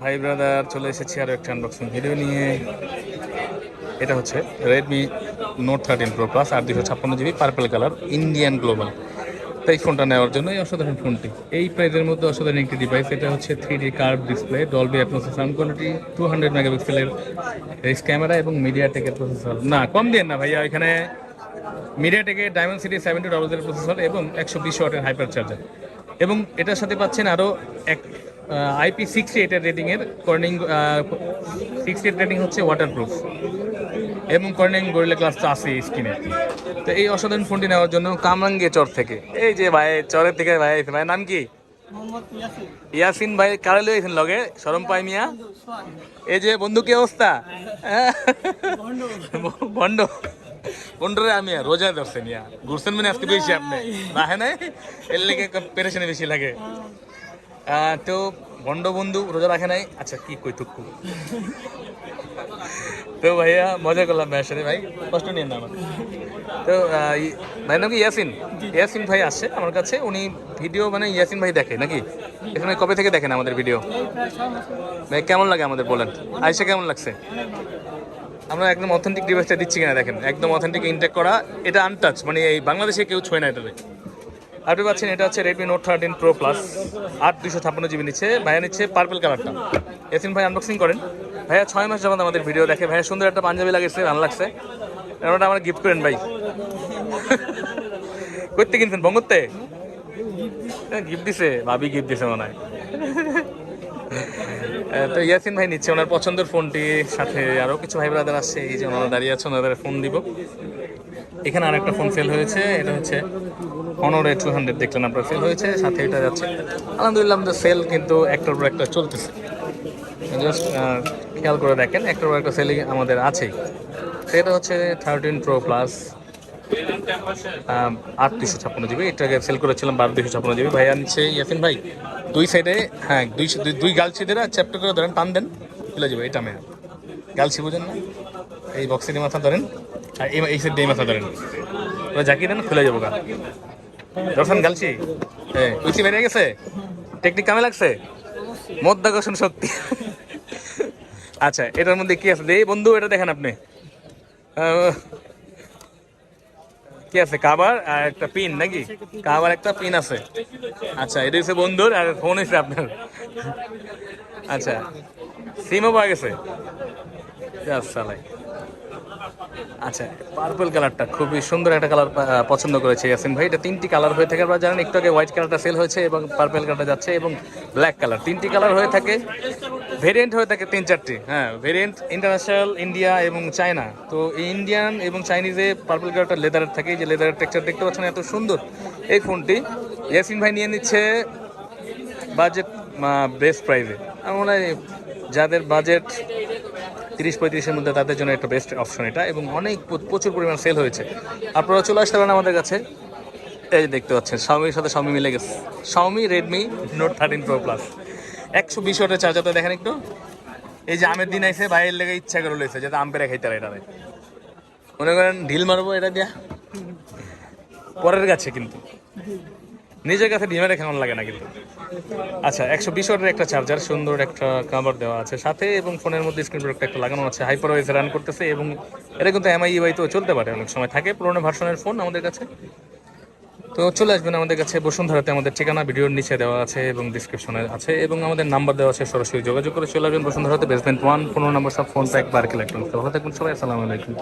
ভাই ব্রাদার, চলে এসেছি আরও একটা আনবক্সিং ভিডিও নিয়ে। এটা হচ্ছে Redmi Note thirteen Pro Plus আট দুশো ছাপ্পান্ন GB purple colour Indian global তাই ফোনটা নেওয়ার জন্য এই অসাধারণ ফোনটি এই প্রাইজের মধ্যে অসাধারণ একটি ডিভাইস এটা হচ্ছে three D curve display Dolby Atmos sound quality two hundred মেগাপিক্সেলের রেস ক্যামেরা এবং মিডিয়া টেকের প্রসেসর না, কম দিয়ে না ভাইয়া, এখানে মিডিয়া টেকের Dimensity seventy double zero processor এবং একশো বিশ ওয়াটের হাইপার চার্জার এবং এটার সাথে পাচ্ছেন আরও এক আইপি সিক্সটি এইটের রেটিংয়ের কর্নিং সিক্সটি এইট রেটিং হচ্ছে ওয়াটারপ্রুফ এবং কর্নিং গরিলা ক্লাস তো আছে স্ক্রিনে তো এই অসাধারণ ফোনটি নেওয়ার জন্য কামরাঙ্গে চর থেকে। এই যে ভাই চরের থেকে ভাই। ভাইয়ের নাম কি? ইয়াসিন। ভাই কারে লইছেন লগে? শরম পাই মিয়া। এই যে বন্ধু কি অবস্থা? বন্ড বন্ডরে আমি রোজা ধরছে মিয়া। ঘুরছেন মানে আজকে বেশি আপনি। রাহে নাই? এর লেগে পেরেশানি বেশি লাগে। তো বন্ড বন্ধু রোজা রাখে নাই? আচ্ছা কি কই তুকু তো ভাইয়া মজা করলাম ভাইয়ের সাথে ভাই। কষ্ট নিয়ে না আমার। তো ভাই ই- ভাইয়ের নাম কি? ইয়াসিন? ইয়াসিন ভাই আসছে আমার কাছে। উনি ভিডিও মানে ইয়াসিন ভাই দেখে নাকি? এখানে কবে থেকে দেখেন আমাদের ভিডিও? ভাই কেমন লাগে আমাদের বলেন? আয়সা কেমন লাগছে? আমরা একদম অথেন্টিক ডিভাইসটা দিচ্ছি কিনা দেখেন। একদম অথেন্টিক ইনটেক করা, এটা আনটাচ মানে এই বাংলাদেশে কেউ ছোঁয় না এটাতে। আপনি পাচ্ছেন, এটা হচ্ছে Redmi Note thirteen Pro Plus আট দুশো ছাপ্পান্ন জিবি নিচ্ছে। ভাইয়া নিচ্ছে পার্পল কালারটা এসিন ভাই আনবক্সিং করেন। ভাইয়া, ছয় মাস যাবত আমাদের ভিডিও দেখে। ভাইয়া, সুন্দর একটা পাঞ্জাবি লাগেছে, ভালো লাগছে। ওটা আমার গিফট করেন ভাই। করতে কিনছেন বঙ্গতে গিফট দিছে। ভাবি গিফট দিছে মনে হয়। তো ইয়াসিন ভাই নিচ্ছে, ওনার পছন্দের ফোনটি, সাথে আরও কিছু ভাই ব্রাদার আসছে এই যে ওনারা দাঁড়িয়ে আছে, ওনাদের ফোন দিব। এখানে আরেকটা ফোন সেল হয়েছে, এটা হচ্ছে অনরে টু হান্ড্রেড দেখলেন আপনার সেল হয়েছে, সাথে এটা যাচ্ছে। আলহামদুলিল্লাহ, আমাদের সেল কিন্তু একটার পর একটা চলতেছে। জাস্ট খেয়াল করে দেখেন, একটার পর একটা সেলিং আমাদের আছেই। সেটা হচ্ছে থার্টিন প্রো প্লাস আট দুশো ছাপ্পান্ন জিবি এটাকে সেল করেছিলাম বারো দুশো ছাপ্পান্ন জিবি ভাইয়া নিচ্ছে, ইয়াসিন ভাই? দুই সাইডে হ্যাঁ দুই দুই- দুই গালছিদের চ্যাপ্টার করে ধরেন, টান দেন খুলে যাবে, এটা মেয়ে গালছি বুঝেন না। এই বক্সের মাথা ধরেন, আর এই এই সাইড এই মাথা ধরেন। জাকিয়ে দেন, খুলে যাব গা। দর্শন গালছি হ্যাঁ কুচি বেরিয়ে গেছে? টেকনিক কামে লাগছে? মধ্যাকর্ষণ শক্তি। আচ্ছা এটার মধ্যে কি আছে? এই বন্ধু, এটা দেখেন আপনি। কি আছে, কাবার আর একটা পিন নাকি? কাবার একটা পিন আছে। আচ্ছা এটা হচ্ছে বন্ধুর আর ফোন হয়েছে আপনার। আচ্ছা সিমও পাওয়া গেছে। আচ্ছা আচ্ছা পার্পল কালারটা খুবই সুন্দর একটা কালার পছন্দ করেছে ইয়াসিন ভাই। এটা তিনটি কালার হয়ে থাকে, আপনারা জানেন, একটু আগে হোয়াইট কালারটা সেল হয়েছে এবং পার্পল কালারটা যাচ্ছে এবং ব্ল্যাক কালার তিনটি কালার হয়ে থাকে ভেরিয়েন্ট হয়ে থাকে তিন চারটি। হ্যাঁ ভেরিয়েন্ট ইন্টারন্যাশনাল ইন্ডিয়া এবং চায়না তো ইন্ডিয়ান এবং চাইনিজে পার্পল কালারটা লেদারের থাকে যে লেদারের টেক্সচার দেখতে পাচ্ছেন এত সুন্দর। এই ফোনটি ইয়াসিন ভাই নিয়ে নিচ্ছে বাজেট বেস্ট প্রাইসে আমার মনে হয় যাদের বাজেট তিরিশ পঁয়ত্রিশের মধ্যে তাদের জন্য একটা বেস্ট অপশন এটা এবং অনেক প্রচুর পরিমাণ সেল হয়েছে। আপনারা চলে আসতে পারেন আমাদের কাছে। এই দেখতে পাচ্ছেন শাওমির সাথে শাওমি মিলে গেছে। Xiaomi Redmi Note thirteen Pro Plus একশো বিশ ওয়াটের চার্জারটা দেখেন একটু। এই যে আমের দিন আইসে বাইরের লেগে ইচ্ছা করে লইছে, যাতে আম পেরে খাইতে এটা মনে করেন ঢিল মারবো এটা দিয়া? পরের কাছে কিন্তু। নিজের কাছে ডিমারে কেমন লাগে না কিন্তু। আচ্ছা একশো বিশ ওয়াটের একটা চার্জার সুন্দর একটা কাভার দেওয়া আছে সাথে এবং ফোনের মধ্যে স্ক্রিন প্রোটেক্ট একটা লাগানো আছে। হাইপার ওয়েসে রান করতেছে এবং এটা কিন্তু এমআই তো চলতে পারে, অনেক সময় থাকে পুরোনো ভার্সনের ফোন আমাদের কাছে। তো চলে আসবেন আমাদের কাছে, বসুন্ধরাতে আমাদের ঠিকানা, ভিডিওর নিচে দেওয়া আছে এবং ডিসক্রিপশনে আছে এবং আমাদের নাম্বার দেওয়া আছে, সরাসরি যোগাযোগ করে চলে আসবেন বসুন্ধরাতে। বেসমেন্ট ওয়ান পনেরো নম্বর সব ফোন প্যাক বার্ক ইলেকট্রনিক্স ভালো থাকবেন সবাই, আসসালামু আলাইকুম।